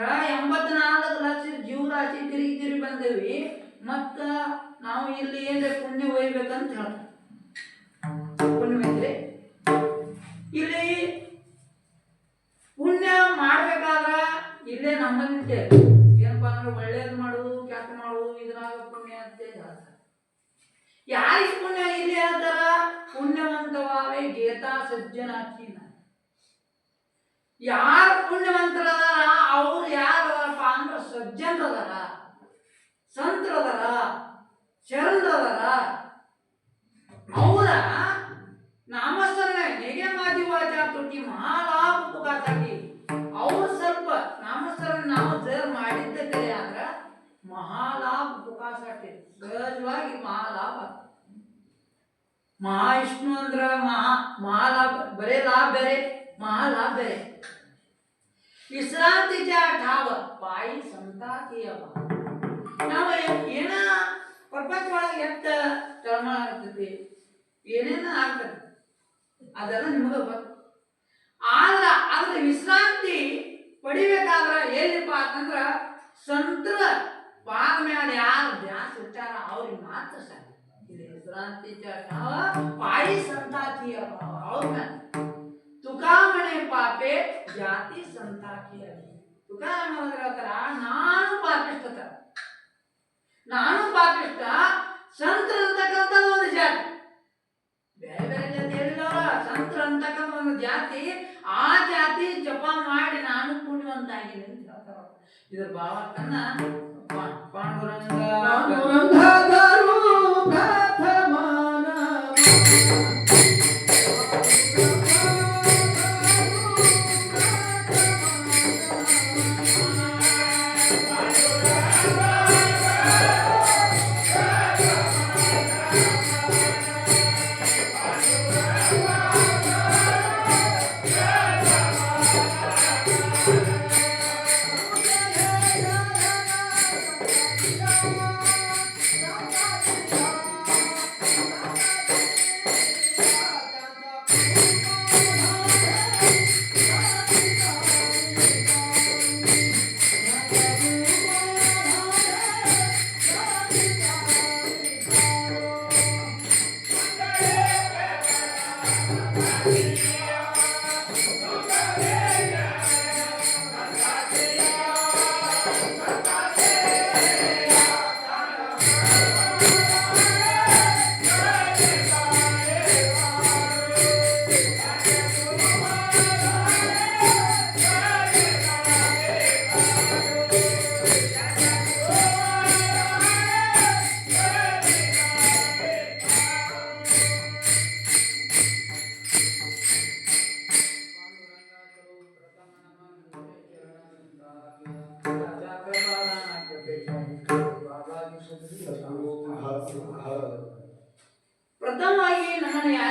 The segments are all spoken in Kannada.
ಅಂದ್ರ ಎಂಬತ್ನಾಲ್ಕು ಲಕ್ಷ ಜೀವರಾಶಿ ತಿರುಗಿ ತಿರುಗಿ ಬಂದೇವಿ, ಮತ್ತ ನಾವು ಇಲ್ಲಿ ಏನ್ರೆ ಪುಣ್ಯ ಒಯ್ಬೇಕಂತ ಹೇಳ್ತಾರೆ. ಪುಣ್ಯ ಇಲ್ಲಿ ಪುಣ್ಯ ಮಾಡ್ಬೇಕಾದ್ರ ಇಲ್ಲೇ ನಮ್ಮಂತೆ ಏನಪ್ಪಾ ಅಂದ್ರೆ ಒಳ್ಳೇದು ಮಾಡುದು ಕೆಟ್ಟ ಮಾಡುದು ಇದ್ರಾಗ ಪುಣ್ಯ ಅಂತ ಹೇಳ್ತಾರೆ. ಯಾರಿಗೆ ಪುಣ್ಯ ಇಲ್ಲಿ ಹೇಳ್ತಾರ? ಪುಣ್ಯವಂತವಾವೆ ಗೀತಾ ಸಜ್ಜನಾಚೀನ ಯಾರು ಪುಣ್ಯವಂತರದಾರ? ಅವ್ರು ಸಜ್ಜನರದಾರ, ಸಂತರದರ, ಶರಣರದರ, ಅವರ ನಾಮಸ್ಮರಣೆ ಹೇಗೆ ಮಾಧ್ಯವಾದ ತುಟಿ ಮಹಾಲಾಭ ಉಪಕಾರವಾಗಿ ಅವ್ರ ಸ್ವಲ್ಪ ನಾಮಸ್ಮರಣೆ ನಾವು ಜರ್ ಮಾಡಿದ್ದ ಕರೆ ಆದ್ರ ಮಹಾಲಾಭ ಉಪಕಾಸಾಟಿ ಸಹಜವಾಗಿ ಮಹಾಲಾಭ. ಮಹಾವಿಷ್ಣು ಅಂದ್ರ ಮಹಾ, ಮಹಾಲಾಭ, ಬರೇ ಲಾಭ ಬೇರೆ, ಮಹಾಲಾಭ ಬೇರೆ. ವಿಶ್ರಾಂತಿच्या ಠಾವ ಬಾಯಿ ಸಂತಾತಿಯವ ನಾವು ಏನ ಪ್ರಪಂಚದೊಳಗೆ ಎತ್ತ ತಳಮಳ ಆಗ್ತೈತಿ ಏನೇನ ಆಗ್ತದೆ, ಅದೆಲ್ಲ ನಿಮಗೆ ಗೊತ್ತು. ಆದ್ರ ಅದ್ರ ವಿಶ್ರಾಂತಿ ಪಡಿಬೇಕಾದ್ರ ಎಲ್ಲಿಪ್ಪ ಅಂತಂದ್ರ ಸಂತರ ಪಾದ ಮೇಲೆ ಯಾರು ಧ್ಯಾಸ ಇಟ್ಟಾರ ಅವ್ರಿಗೆ ಮಾತ್ರ ಸಾಧ್ಯ. ವಿಶ್ರಾಂತಿ ಠಾವ ಪಾಯಿ ಸಂತಾತಿಯ ಅವ್ರ ತುಕಾಮಣೆ ಪಾಪೆ ಜಾತಿ ಸಂತಾಕಿಯ ತುಕಾರಾಮ ಹೇಳ್ತಾರ ನಾನು ಪಾಪಿಷ್ಟ ನಾನು ಪಾಪಿಷ್ಟ ಸಂತರ ಅಂತಕ್ಕಂಥ ಒಂದು ಜಾತಿ. ಬೇರೆ ಬೇರೆ ಜಾತಿ ಹೇಳಿದವರ ಸಂತರ ಅಂತಕ್ಕಂಥ ಒಂದು ಜಾತಿ. ಆ ಜಾತಿ ಜಪ ಮಾಡಿ ನಾನು ಪುಣ್ಯವಂತಾಗಿದೆ ಅಂತ ಹೇಳ್ತಾರ ಇದ್ರ ಭಾವಕ್ಕನ್ನ ಪಾಂಡುರಂಗ Thank you.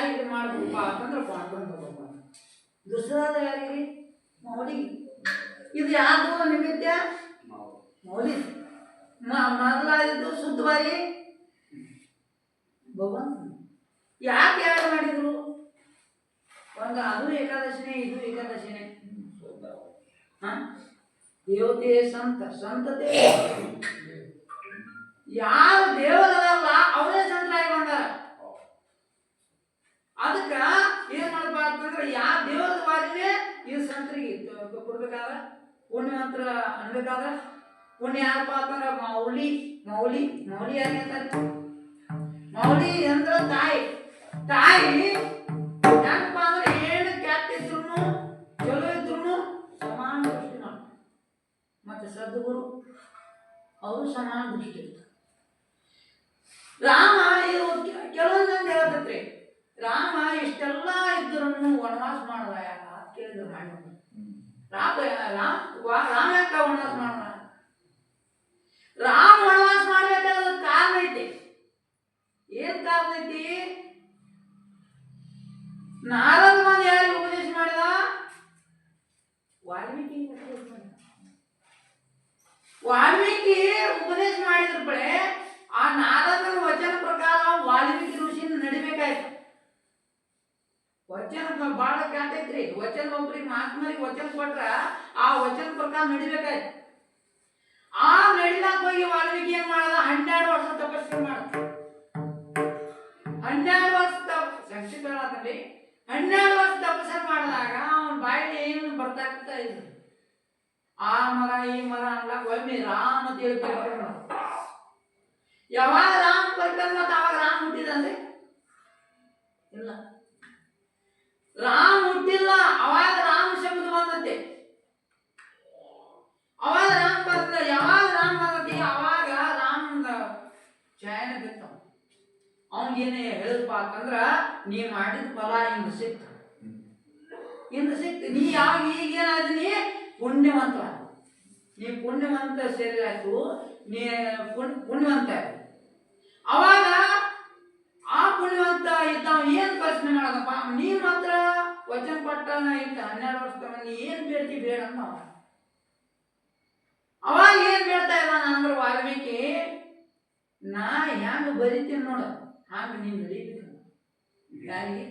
ಯಾರಿಗೆ ಮಾಡ್ಬೇಕಪ್ಪ ಅಂತಂದ್ರೆ ಪಾಂಡುರಂಗ ಭಗವಾನ್ ದುಸರಾದ ಯಾರಿಗೆ ಮೌಲಿ. ಇದು ಯಾವುದು ನಿಮಿತ್ಯ ಮೌಲಿ. ಮೊದಲಾದಿದ್ದು ಶುದ್ಧವಾಗಿ ಭಗವಂತ. ಯಾಕೆ ಯಾರು ಮಾಡಿದ್ರು? ಒಂದು ಅದು ಏಕಾದಶಿನೇ ಇದು ಏಕಾದಶಿನೇ. ಹ? ದೇವತೆ ಸಂತ. ಸಂತತೆ. ಯಾರು ದೇವರಲ್ಲ ಅವರೇ ಸಂತರಾಗಿ ಬಂದಾರ. ಅದಕ್ಕ ಏನ್ ಮಾಡ್ಬಾರ್ದು ಅಂದ್ರೆ ಯಾವ ದೇವರ ವಾರಿನೇ ಇದು ಸಂತರಿಗೆ ಕೊಡ್ಬೇಕಾದ್ರ? ಪುಣ್ಯವಂತರ ಅನ್ಬೇಕಾದ್ರ? ಪುಣ್ಯ ಯಾರಪ್ಪ ಅಂತಂದ್ರ ಮೌಲಿ ಮೌಲಿ ಮೌಲಿ ಅಂತಾರೆ? ಮೌಲಿ ಅಂದ್ರ ತಾಯಿ. ತಾಯಿ ಯಾಕಪ್ಪ ಅಂದ್ರೆ ಏನು ಕೆಟ್ಟ ಇದ್ರು ಚಲೋ ಇದ್ರು ಸಮಾನ ದೃಷ್ಟಿ ಮಾಡ್ತಾರೆ ಮತ್ತೆ ಸದ್ಗುರು, ಅವರು ಸಮಾನ ದೃಷ್ಟಿ ರಾಮ ಇದು ಕೆಲವೊಂದೊಂದು ಹೇಳ್ತೈತ್ರಿ ರಾಮ ಇಷ್ಟೆಲ್ಲ ಇದ್ದರನ್ನು ವನವಾಸ ಮಾಡುವ ಯಾಕ ಅಂತ ಕೇಳಿದ್ರು ರಾಮ ರಾಮ ರಾಮ ಯಾಕ ವನವಾಸ ಮಾಡದ ರಾಮ ವನವಾಸ ಮಾಡ್ಬೇಕಾದ್ರೆ ಕಾರಣ ಐತಿ ಏನ್ ಕಾರಣ ಐತಿ? ನಾರದ ಮಂದಿ ಯಾರಿಗೆ ಉಪದೇಶ ಮಾಡಿದ? ವಾಲ್ಮೀಕಿ ಉಪದೇಶ ವಾಲ್ಮೀಕಿ ಉಪದೇಶ ಮಾಡಿದ್ರು ಬಳೆ ಆ ನಾರದನ ವಚನ ಪ್ರಕಾರ ವಾಲ್ಮೀಕಿ ಋಷಿನ ನಡಿಬೇಕಾಯ್ತು ಕ್ಯಾತೈತ್ರಿ ವಚನ ಒಬ್ರಿಗೆ ಮಹಾತ್ಮರಿಗೆ ವಚನ ಕೊಟ್ರ ಆ ವಚನ ಪ್ರಕಾರ ನಡಿಬೇಕಾಯ್ತು. ಆ ನಡಿಲಾಕ ಹೋಗಿ ವಾಲ್ಮೀಕಿ ಏನ್ ಮಾಡದ? ಹನ್ನೆರಡು ವರ್ಷ ತಪಸ್ಸು ಮಾಡ ಹನ್ನೆರಡು ವರ್ಷ ತಪ್ ಸಂಕ್ಷಿಪ್ತ ಹೇಳತ್ತಂడి ಹನ್ನೆರಡು ವರ್ಷ ತಪಸ್ಸು ಮಾಡಿದಾಗ ಅವನ ಬಾಯಲ್ಲಿ ಏನು ಬರ್ತಾಗ್ತಾ ಇದ್ರು ಆ ಮರ, ಈ ಮರ ಅನ್ಲಾಕ ಒಮ್ಮೆ ರಾಮ ಮಾಡ್ದ. ಯಾವಾಗ ರಾಮ ಪರಿಕಲ್ಪನೆ ಮತ್ತೆ ಅವಾಗ ರಾಮ ಹುಟ್ಟಿದಂದ್ರೆ ಇಲ್ಲ. ರಾಮ್ ಹುಟ್ಟಿಲ್ಲ, ಅವಾಗ ರಾಮ ಶಬ್ದ ಬಂದತ್ತೆ ಅವಾಗ ರಾಮ್ ಬರ್ತ ಯಾವಾಗ ರಾಮ್ ಬಂದತಿ ಅವಾಗ ರಾಮನ ಚಯನ ಬಿತ್ತ. ಅವನಿಗೇನೆ ಹೇಳಿದಪ್ಪ ಅಂತಂದ್ರ ನೀ ಮಾಡಿದ ಫಲ ಹಿಂಗ ಸಿಕ್ತ. ಇಂದು ಸಿಕ್ತ. ನೀ ಯಾವಾಗ ಈಗೇನಾದಿನಿ ಪುಣ್ಯವಂತ. ನೀ ಪುಣ್ಯವಂತ ಸೇರಿ ಆಯ್ತು. ನೀ ಪುಣ್ಯವಂತ ಆಯ್ತು. ಅವಾಗ ಆ ಪುಣ್ಯವಂತ ಇದ್ದಾವ ಏನ್ ಪ್ರಶ್ನೆ ಮಾಡೋದಪ್ಪ ನೀನ್ ಮಾತ್ರ ವಚನ ಇಂತ ಹನ್ನೆರಡು ವರ್ಷ ತನಕ ನೀ ಏನ್. ಬೇಡ್ತಿ ಬೇಡ ಅಂತ ಅವ. ಅವಾಗ ಏನ್ ಬೇಡ್ತಾ ಇದ್ದಾನ ಅಂದ್ರೆ ವಾಲ್ಮೀಕಿ ನಾ ಹೆಂಗ್ ಬರಿತೀನಿ ನೋಡ. ಹಂಗ ನೀನ್ ಬರೀಬೇಕು. ಯಾರಿಗೆ?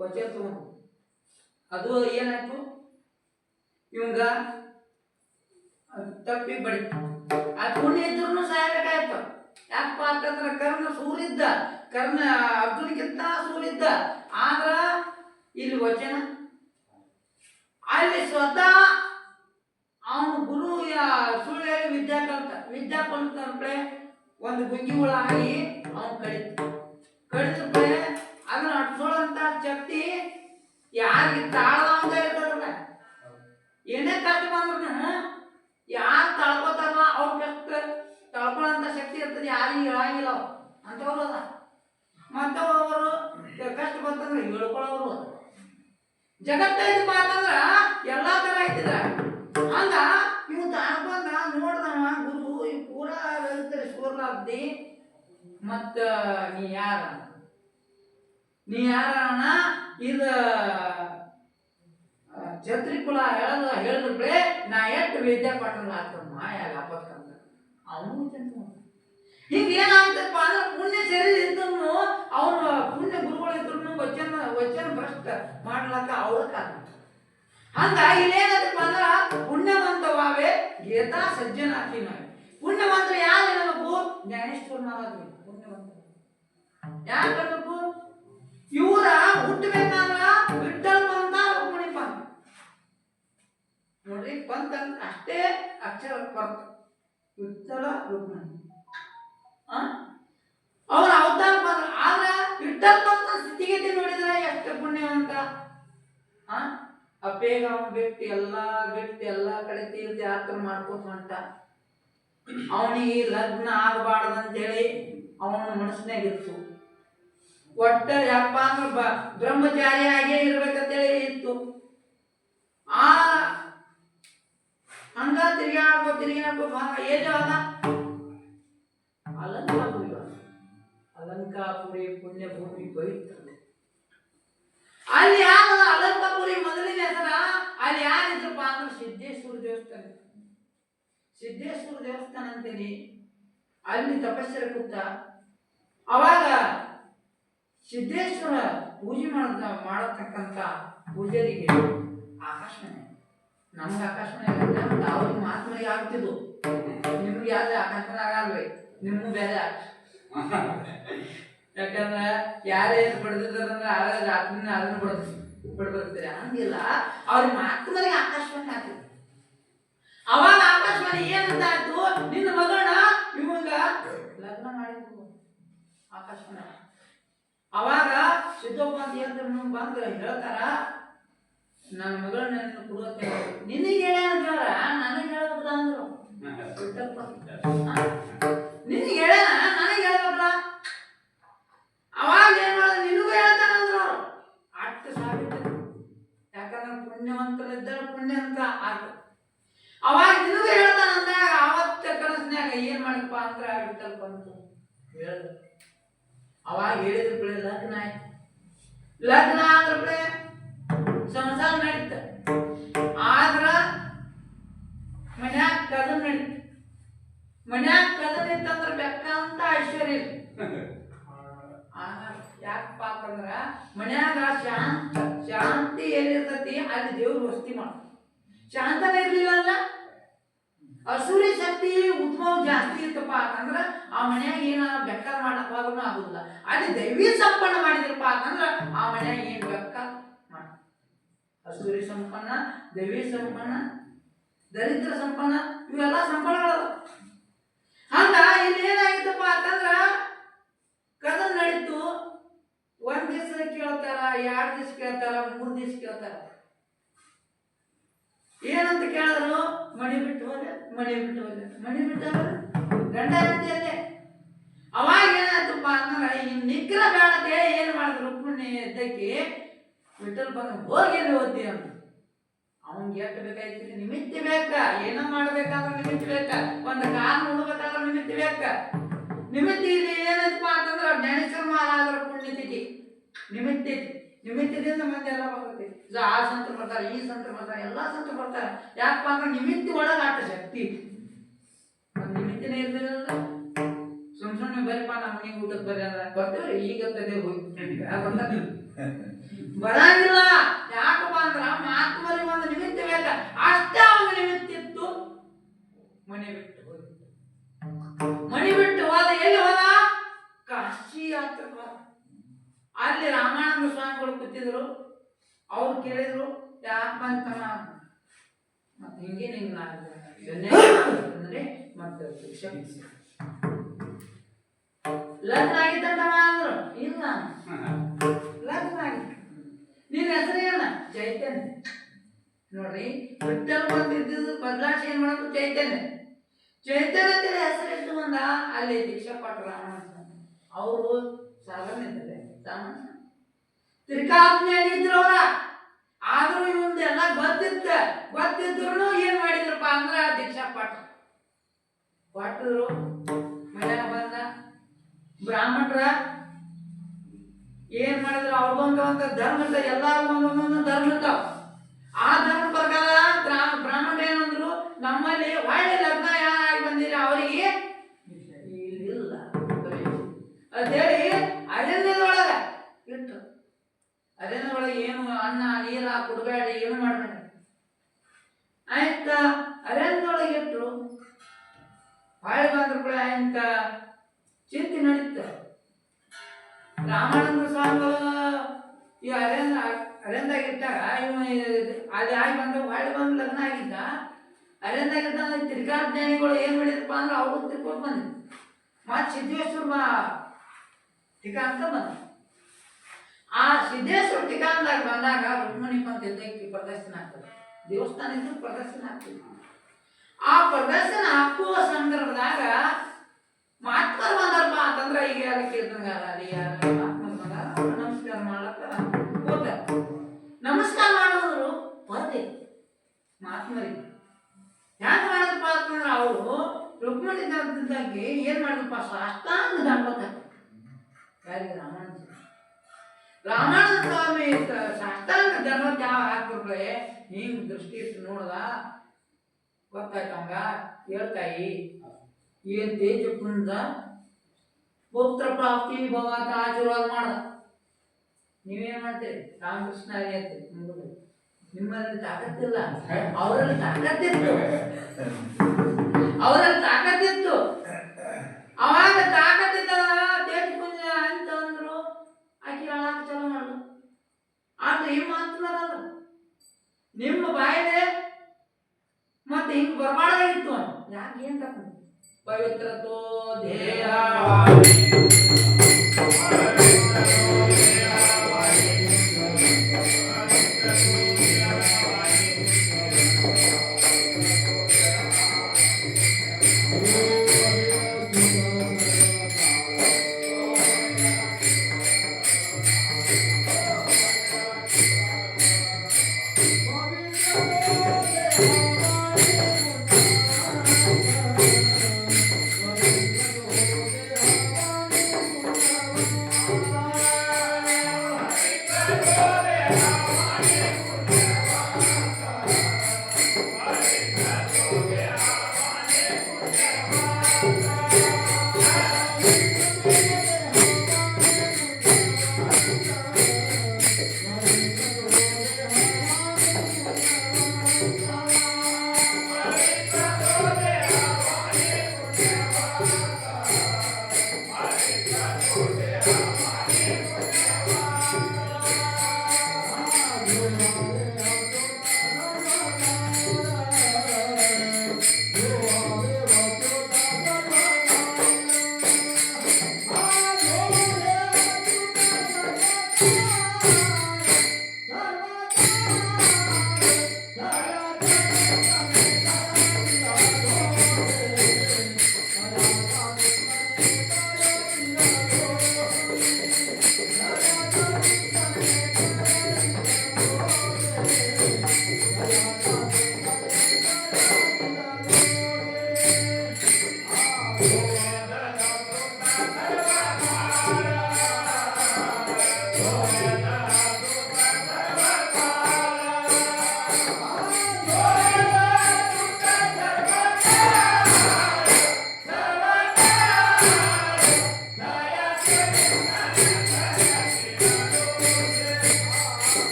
ವಚನ ತಗೊಂಡು ಅದು ಏನಾಯ್ತು? ಇವಂಗ ತಪ್ಪಿ ಬಡಿತು ಆ ಪುಣ್ಯ ಇದ್ರೂ ಸಾಯಬೇಕಾಯ್ತು. ಯಾಕಪ್ಪ ಅಂತಂದ್ರೆ ಕರ್ಣ ಸೂರಿದ್ದ. ಕರ್ಣ ಅರ್ಜುನಕ್ಕಿಂತ ಸೂರಿದ್ದ. ಆದ್ರ ಇಲ್ಲಿ ವಚನ ಅಲ್ಲಿ ಸ್ವತಃ ಅವನು ಗುರು ಸುಳ್ಳು ವಿದ್ಯಾ ಕಲ್ತ, ವಿದ್ಯಾ ಕಲ್ತಂದ್ರೆ ಒಂದು ಗುಂಗಿ ಹುಳ ಆಗಿ ಅವನು ಕಡಿತ. ಕಡಿದ್ರೆ ಅದನ್ನ ಅಟ್ಸೋಳಂತ ಶಕ್ತಿ ಯಾರಿಗೆ ತಾಳದಂಗ ಇರ್ತದಲ್ಲ ಏನೇ ಕಷ್ಟ ಬಂದ್ರು ಯಾರು ತಳ್ಕೊತಾರಲ್ಲ ಅವ್ರ ಕಷ್ಟ ತಳ್ಕೊಳ್ಳೋಂಥ ಶಕ್ತಿ ಇರ್ತದೆ, ಯಾರಿಗೆ ಹೇಳಂಗಿಲ್ಲ ಅಂಥವ್ರು ಅದ. ಮತ್ತವರು ಕಷ್ಟ ಬಂತಂದ್ರೆ ಹೇಳ್ಕೊಳ್ಳೋರು ಅದ. ಜಗತ್ತೈತಿ ಅಂತಂದ್ರ ಎಲ್ಲಾ ತರ ಐತಿದ್ರ ಹಂಗ ನೀವು ತಾಡ್ಕೊಂಡ ನೋಡ್ದವ, ಗುರು ಇವು ಪೂರಾ ಹೇಳ್ತಾರೆ, ಸೋರ್ಲಾಗ್ದಿ. ಮತ್ತ ನೀ ಯಾರ? ನೀ ಯಾರಣ್ಣ ಇದು ಛತ್ರಿ ಕುಲ ಹೇಳದ ಹೇಳಿದ್ರೆ ನಾ ಎಷ್ಟು ವಿದ್ಯಾ ಪಟ್ಟಣ ಆಗ್ತದ ಮಾಯಾಗ ಆಪತ್ಕಂತ ಅವನು ಚಿಂತೆ ಹಿಂಗ ಏನಾಗ್ತಪ್ಪ ಅಂದ್ರೆ ಪುಣ್ಯ ಶರೀರ ಇದ್ರು ಅವನು ಪುಣ್ಯ ಗುರುಗಳು ಇದ್ರು ವಚನ ವಚನ ಭ್ರಷ್ಟ ಮಾಡ್ಲಕ್ಕ ಅವ್ರ ಕಾರಣ ಹಂಗ ಇಲ್ಲೇನಪ್ಪ ಅಂದ್ರ ಪುಣ್ಯವಂತವಾವೆ ಗೀತಾ ಸಜ್ಜನಾಕಿ ನಾವೆ ಪುಣ್ಯವಂತ ಯಾರು ಇರಬೇಕು ಜ್ಞಾನೇಶ್ವರ ಮಹಾರಾಜ್ ಪುಣ್ಯವಂತ ಯಾರು ಬರಬೇಕು ಇವರ ಹುಟ್ಟಬೇಕಾದ್ರ ವಿಠಲ್ ಪಂತ ರುಕ್ಮಿಣಿ ಪಂತ ನೋಡ್ರಿ ಪಂತ ಅಂತ ಅಷ್ಟೇ ಅಕ್ಷರ ಬರ್ತ ವಿಠಲ ರುಕ್ಮಿಣಿ? ಅವರ ಅವತಾರ ಬಂದ್ರ ಆದ್ರ ವಿಠಲ್ ಪಂತ ಸ್ಥಿತಿಗತಿ ನೋಡಿದ್ರೆ ಎಷ್ಟು ಪುಣ್ಯವಂತ. ಆ? ಅವನ್ ಬಿಟ್ಟು ಎಲ್ಲಾ ಬಿಟ್ಟು ಎಲ್ಲಾ ಕಡೆ ತೀರ್ಥ ಯಾತ್ರೆ ಮಾಡ್ಕೊತ ಹೊಂಟ. ಅವನಿಗೆ ಲಗ್ನ ಆಗಬಾರ್ದಂತೇಳಿ ಅವನ ಮನಸ್ಸಿನಾಗ ಇತ್ತು ಒಟ್ಟ ಯಪ್ಪ ಅಂದ್ರೆ ಬ ಬ್ರಹ್ಮಚಾರಿಯಾಗೇ ಇರ್ಬೇಕಂತೇಳಿ ಇತ್ತು. ಆ ಹಂಗ ತಿರ್ಗಾಡ್ಕೋ ತಿರ್ಗಾಡ್ಕೋ ಏನು ಏಜ್ ಅದ ಅಲಂಕಾಪುರಿ ಪುಣ್ಯ ಭೂಮಿ ಪವಿತ್ರ ಅಲ್ಲಿ ಯಾವ ಅಲಂಕಾಪುರಿ ಮೊದಲಿನ ಹೆಸರ ಅಲ್ಲಿ ಯಾರಿದ್ರಪ್ಪ ಅಂದ್ರೆ ಸಿದ್ದೇಶ್ವರ ದೇವಸ್ಥಾನ. ಸಿದ್ದೇಶ್ವರ ದೇವಸ್ಥಾನ ಅಂತೀನಿ. ಅಲ್ಲಿ ತಪಸ್ಸರ ಕೂತ. ಅವಾಗ ಸಿದ್ದೇಶ್ವರ ಪೂಜೆ ಮಾಡದ ಮಾಡತಕ್ಕಂಥ ಪೂಜಾರಿಗೆ ಆಕರ್ಷಣೆ ನಮ್ಗೆ ಆಕರ್ಷಣೆ ಮತ್ತೆ ಅವ್ರಿಗೆ ಮಾತ್ರ ಆಗ್ತಿದ್ವು ನಿಮ್ಗೆ ಯಾವ್ದು ಆಕರ್ಷಣೆ ಆಗಲ್ವೇ? ನಿಮ್ಗೂ ಬೇರೆ ಯಾಕಂದ್ರೆ ಯಾರೇ ಪಡೆದಿದ್ದಾರಂದ್ರೆ ಆಗ ರಾತ್ರಿನ ಅದನ್ನು ಪಡೆದು ಬಿಡ್ಬರ್ತೀರಿ ಹಂಗಿಲ್ಲ ಅವ್ರಿಗೆ ಮಾತ್ರ ಆಕರ್ಷಣೆ ಆಗ್ತದೆ ಅವಾಗ ಆಕಾಶವಾಣಿ ಏನಂತ ಆಯ್ತು ನಿನ್ನ ಮಗನ ಇವಾಗ ಲಗ್ನ ಮಾಡಿದ್ರು ಆಕಾಶವಾಣಿ. ಅವಾಗ ಸಿದ್ದಪ್ಪ ದೇವತರನ್ನು ಬಂದು ಹೇಳ್ತಾರ ನನ್ನ ಮಗಳು ನನ್ನ ಕೊಡುವಂತ ನಿನಗೆ ಹೇಳ ದೇವರ ನನಗೆ ಹೇಳ್ಬೇಕಲ್ಲ ಅಂದ್ರು. ನಿನಗೆ ಹೇಳ ನನಗೆ ಹೇಳ್ಬೇಕಲ್ಲ. ಅವಾಗ ಏನು ಮಾಡೋದು? ನಿನಗೂ ಹೇಳ್ತಾರ ಅಂದ್ರು ಅವ್ರು. ಅಟ್ಟು ಸಾಕಿದ್ರು ಯಾಕಂದ್ರೆ ಪುಣ್ಯವಂತರಿದ್ದರೆ ಪುಣ್ಯವಂತ ಆತ ಅವಾಗ ನಿನಗೂ ಹೇಳ್ತಾನಂದಾಗ, ಅವತ್ತ ಕನಸಿನಾಗ ಏನು ಮಾಡಿಪ್ಪ ಅಂದ್ರೆ ಬಿಟ್ಟಲ್ ಅಂತ ಹೇಳಿದ್ರು ಹೇಳಿದ ಬೆಳೆ ಲಗ್ನ ಆಯ್ತು ಲಗ್ನ ಆದ್ರ ಬೆಳೆ ಸಂಸಾರ ನಡೀತ ಆದ್ರ ಮನ್ಯಾಗ ಕದನ್ ನಡೀತ ಮನ್ಯಾಗ ಕದನ್ ಇತ್ತಂದ್ರ ಬೆಕ್ಕಂತ ಐಶ್ವರ್ಯ ಇಲ್ಲ ಯಾಕಪ್ಪ ಅಂತಂದ್ರ ಮನ್ಯಾಗ ಶಾಂತ ಶಾಂತಿ ಎಲ್ಲಿರ್ತತಿ ಅಲ್ಲಿ ದೇವ್ರು ವಸ್ತಿ ಮಾಡ ಶಾಂತನೇ ಇರ್ಲಿಲ್ಲ ಅಂದ್ರ ಅಸುರಿ ಶಕ್ತಿ ಉದ್ಭವ ಜಾಸ್ತಿ ಇತ್ತಪ್ಪ ಅಂತಂದ್ರ ಆ ಮನ್ಯಾಗ ಏನ ಬೆಕ್ಕ ಮಾಡಕ್ ಹೋದ್ರೂ ಆಗುದಿಲ್ಲ. ಅಲ್ಲಿ ದೈವಿ ಸಂಪನ್ನ ಮಾಡಿದ್ರಪ್ಪ ಅಂತಂದ್ರ ಆ ಮನ್ಯಾಗ ಏನ್ ಬೆಕ್ಕ ಮಾಡ ಸಂಪನ್ನ ದೈವಿ ಸಂಪನ್ನ, ದರಿದ್ರ ಸಂಪನ್ನ, ಇವೆಲ್ಲ ಸಂಪನ್ನಗಳು ಅಂತ ಇಲ್ಲಿ ಏನಾಗಿತ್ತಪ್ಪ ಅಂತಂದ್ರ ಕದ ನಡೀತು. ಒಂದ್ ದಿವಸ ಕೇಳ್ತಾರ, ಎರಡ್ ದಿವ್ಸ ಕೇಳ್ತಾರ, ಮೂರ್ ದಿವಸ ಕೇಳ್ತಾರ. ಏನಂತ ಕೇಳಿದ್ರು? ಮಣಿ ಬಿಟ್ಟು ಹೋದೆ, ಮಣಿ ಬಿಟ್ಟು ಹೋದೆ. ಮಣಿ ಬಿಟ್ಟು ಗಂಡ ಅವಾಗ ಅಂದ್ರೆ ಈ ನಿಗ್ರ ಬೇಡತೆ ಏನು ಮಾಡಿದ್ರು ರುಕ್ಮಿಣಿ ಎದ್ದಕ್ಕೆ ವಿಠಲ್ ಬಂದು ಹೋಗಿ ಓದಿ ಅವನು ಅವನ್ಗೆ ಎಷ್ಟು ಬೇಕಾಯ್ತು ನಿಮಿತ್ತಿ ಬೇಕ? ಏನೋ ಮಾಡ್ಬೇಕಾದ್ರೆ ನಿಮಿತ್ತಿ ಬೇಕ? ಒಂದು ಕಾರ್ ನೋಡ್ಬೇಕಾದ್ರೆ ನಿಮಿತ್ತಿ ಬೇಕ? ನಿಮಿತ್ತಿ ಇಲ್ಲಿ ಏನಪ್ಪ ಅಂತಂದ್ರೆ ಜ್ಞಾನೇಶ್ವರ ಮಹಾರಾಜರ ಪುಣ್ಯತಿಥಿ. ನಿಮಿತ್ತ. ನಿಮಿತ್ತದಿಂದ ಮಂದಿ ಎಲ್ಲ ಬರ್ತೈತಿ ಆ ಸಂತ ಬರ್ತಾರೆ ಈ ಸಂತ ಬರ್ತಾರೆ ಎಲ್ಲ ಸಂತ ಬರ್ತಾರೆ ಯಾಕಪ್ಪ ಅಂದ್ರೆ ನಿಮಿತ್ತಿ ಒಳಗೆ ಆಟ ಶಕ್ತಿ. ನಿಮಿತ್ತನೇ ಇರ್ಲಿಲ್ಲ ಊಟಕ್ಕೆ ಬರ್ರಿ ಅಂದ್ರೆ ಬರ್ತೇವ್ರಿ ಈಗ ತದೆ ಹೋಗಿ ಬರಂಗಿಲ್ಲ ಯಾಕಪ್ಪ ಅಂದ್ರ ಮಹಾತ್ಮರಿಗೆ ಒಂದು ನಿಮಿತ್ತ ಬೇಕ ಅಷ್ಟೇ ಒಂದು ನಿಮಿತ್ತ ಇತ್ತು ಮನೆ ಬಿಟ್ಟು ಹೋದ ಮನೆ ಬಿಟ್ಟು ಹೋದ ಎಲ್ಲಿ ಹೋದ? ಕಾಶಿ ಹೋದ. ಅಲ್ಲಿ ರಾಮಾನಂದ ಸ್ವಾಮಿಗಳು ಕೂತಿದ್ರು. ಅವ್ರು ಕೇಳಿದ್ರು ಯಾಕೆ ಬಂತಮ್ಮ ಮತ್ತೆ ಹಿಂಗೆ ನಿಂಗೆ ನಾನು ಅಂದ್ರೆ ಮತ್ತೆ ಶಿಕ್ಷಕ ಲಗ್ನ ಆಗಿದ್ದಂತ ಮಾಡಿದ್ರು ಇಲ್ಲ. ಲಗ್ನ ಆಗಿತ್ತು ನಿನ್ನ ಹೆಸರು ಏನ? ಚೈತನ್ಯ. ನೋಡ್ರಿ ವಿಠಲ್ ಬಂದಿದ್ದು ಬದಲಾಶಿ ಏನ್ ಮಾಡೋದು? ಚೈತನ್ಯ. ಚೈತನ್ಯ ಅಂತ ಹೆಸರು ಎಷ್ಟು ಬಂದ? ಅಲ್ಲಿ ದೀಕ್ಷಾ ಕೊಟ್ರ ಅವರು ಸಾಧನೆ ಇದ್ದಾರೆ ಸಾಮಾನ್ಯ ಇದ್ರು ಅವರ ಆದ್ರೂ ಇವಂದು ಎಲ್ಲ ಗೊತ್ತಿತ್ತ. ಗೊತ್ತಿದ್ರು ಏನ್ ಮಾಡಿದ್ರಪ್ಪ ಅಂದ್ರ ದೀಕ್ಷಾ ಪಟ್ಟ ಪಟ್ಟರು ಮನ್ಯಾಗ ಬಂದ ಬ್ರಾಹ್ಮಣರ ಏನ್ ಮಾಡಿದ್ರು? ಅವ್ರದೊಂದು ಒಂದು ಧರ್ಮ ಇರ್ತಾವ ಎಲ್ಲಾರು ಒಂದೊಂದೊಂದು ಧರ್ಮ ಇರ್ತಾವ. ಆ ಧರ್ಮ ಪ್ರಕಾರ ಬ್ರಾಹ್ಮಣ ಏನಂದ್ರು ನಮ್ಮಲ್ಲಿ ಒಳ್ಳೆ ಲಗ್ನ ಯಾರಾಗಿ ಬಂದಿರಿ ಅವರಿಗೆ ಇಲ್ಲ ಅಂತೇಳಿ ಅರಣ್ಯದೊಳಗ ಇಟ್ಟು ಅರಣ್ಯದೊಳಗೆ ಏನು ಅನ್ನ, ನೀರ ಕುಡಬೇಡ ಏನು ಮಾಡ್ಬೇಡ ಆಯ್ತಾ? ಅರಣ್ಯದೊಳಗೆ ಇಟ್ರು ಹೊಳೆ ಬಂದ್ರು ಕೂಡ ಆಯ್ತ? ಚಿಂತೆ ನಡೀತ ರಾಮಾನಂದ ಸ್ವಾಮಿಗಳು ಈ ಇಟ್ಟಾಗ ಇವ ಅಲ್ಲಿ ಆಗಿ ಬಂದ ಹೊಳ್ಳಿ ಬಂದು ಲಗ್ನ ಆಗಿದ್ದ. ಅರೇಂದ್ರಾಗ ಇದ್ದಾಗ ತ್ರಿಕಾಜ್ಞಾನಿಗಳು ಏನ್ ಮಾಡಿದ್ರಪ್ಪ ಅಂದ್ರೆ ಅವರು ತಿರ್ಕೊಂಡು ಬಂದಿದ್ರು. ಮತ್ ಸಿದ್ದೇಶ್ವರ ಬಾ ಟೀಕಾ ಅಂತ ಬಂದ. ಆ ಸಿದ್ದೇಶ್ವರ ಟೀಕಾಂದಾಗ ಬಂದಾಗ ರುಕ್ಮಣಿ ಪಂತ ಪ್ರದರ್ಶನ ಆಗ್ತದೆ ದೇವಸ್ಥಾನ ಇದ್ದು ಪ್ರದರ್ಶನ ಆಗ್ತದೆ ಆ ಪ್ರದರ್ಶನ ಹಾಕುವ ಸಂದರ್ಭದಾಗ ಮಾತ್ಮರ್ ಬಂದಾರಪ್ಪ ಅಂತಂದ್ರೆ ಈಗ ಯಾರು ಅಲ್ಲಿ ಮಾತ್ಮರ್ ನಮಸ್ಕಾರ ಮಾಡಕ್ಕ ಹೋಗ್ತಾರ ನಮಸ್ಕಾರ ಮಾಡೋರು ಪದೇ ಮಾತ್ಮರಿಗೆ. ಯಾಕೆ ಮಾಡಿದ್ರಪ್ಪ ಅಂತಂದ್ರೆ ಅವರು ರುಕ್ಮಿಣಿ ದಂತಕ್ಕೆ ಏನ್ ಮಾಡಿದಪ್ಪ ಸಾಷ್ಟಾಂಗ ದಂಡಕ ಯಾರಿಗೆ? ರಾಮಾಯಣ ರಾಮಾಯಣ ಸ್ವಾಮಿ ಸಾಷ್ಟಾಂಗ ದಂಡಕ ಯಾವ ಹಾಕ್ಬಿಟ್ರೆ? ಹಿಂಗ್ ದೃಷ್ಟಿ ನೋಡ್ದ? ಗೊತ್ತಾಯ್ತಂಗ? ಹೇಳ್ತಾಯಿ? ಏನ್ ತೇಜ ಕುಂದ ಪುತ್ರ ಪ್ರಾಪ್ತಿ ಭವ ಆಶೀರ್ವಾದ ಮಾಡ. ನೀವೇನ್ ಮಾಡ್ತೀರಿ? ರಾಮಕೃಷ್ಣ ಅಂತ ನಿಮ್ಮಲ್ಲಿ ತಾಕತ್ತಿಲ್ಲ. ಅವರಲ್ಲಿ ತಾಕತ್ತಿತ್ತು. ಅವರಲ್ಲಿ ತಾಕತ್ತಿತ್ತು. ಅವಾಗ ತಾಕತ್ತಿದ್ದ ತೇಜ ಕುಂಜ ಅಂತ ಅಂದ್ರು, ಆಕೆ ಚಲೋ ಮಾಡು ಆದ್ರೆ ಈ ಮಾತ್ರ ನಿಮ್ಮ ಬಾಯಿಲೆ ಮತ್ತೆ ಹಿಂಗ್ ಬರಬಾರ್ದಾಗಿತ್ತು ಯಾಕೆ ಏನ್ ತಪ್ಪು? पवित्र तो ध्येया